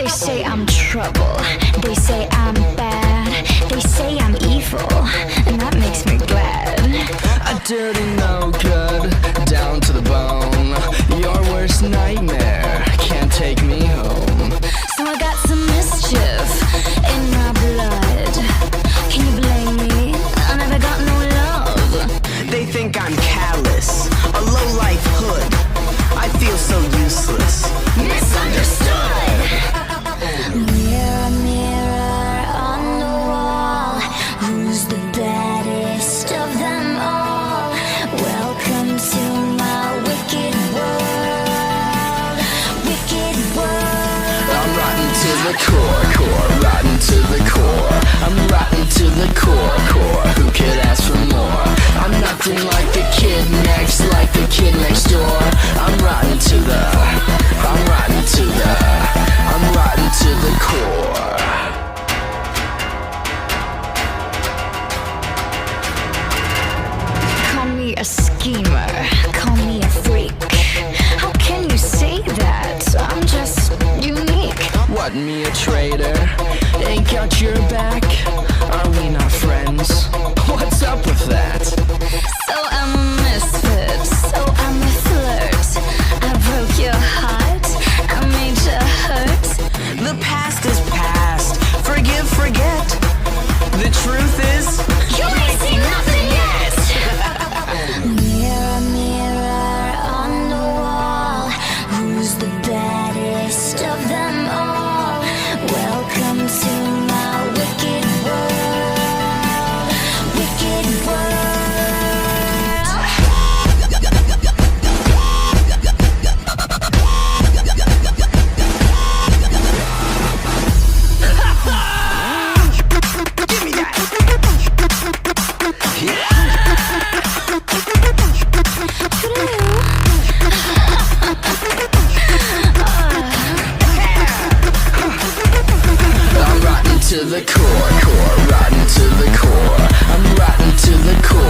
They say I'm trouble, they say I'm bad, they say I'm evil, and that makes me glad. A dirty no good, down to the bone, your worst nightmare. Who's the baddest of them all? Welcome to my wicked world. Wicked world. I'm rotten to the core, core, rotten to the core. I'm rotten. What, me a traitor? Ain't got your back? Are we not friends? to the core, core, rotten to the core. I'm rotten to the core.